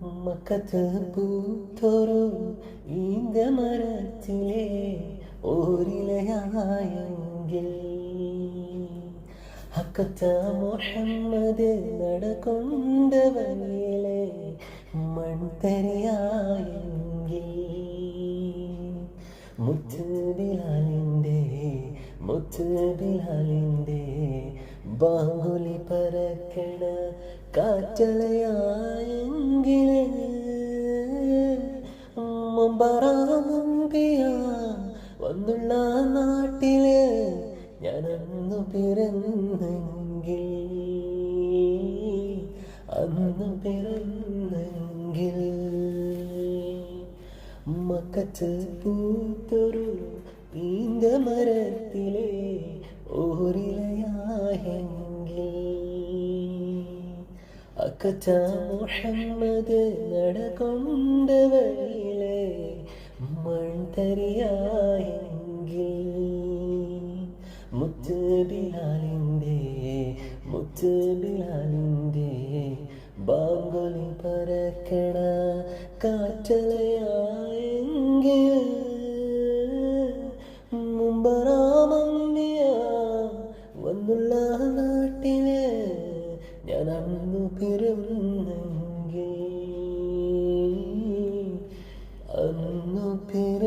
മക്കത്ത് പൂത്തൊരു ഈന്ത മരത്തിലെ ഓരിലയായെങ്കിൽ ഹക്കത്ത മുഹമ്മദ് നടകൊണ്ട വഴിയിലെ മൺതരയായെങ്കിൽ ബിലാലിന്റെ മുത്ത് ബിലാലിന്റെ ബാങ്കുലി പരക്കണ കാറ്റലയായെങ്കിൽ മുമ്പറാമുമ്പിയ വന്നുള്ള നാട്ടിൽ ഞാനന്നു പിറന്നെങ്കിൽ. അന്നു പിറന്നെങ്കിൽ. മക്കച്ച് പൂത്തൊരു ഈന്ത മരത്തിലെ ഓരിലയായെങ്കിൽ. അക്കച്ച മുഹമ്മദ് നടകൊണ്ട വഴിയിലെ മൺതരിയായെങ്കിൽ മുത്ത് ബിലാലിന്റെ മുത്ത് പരക്കണ കാറ്റലയായെങ്കിൽ വന്നുള്ള നാട്ടിൽ ഞാൻ അന്നു പിറന്നു അന്നു പിറ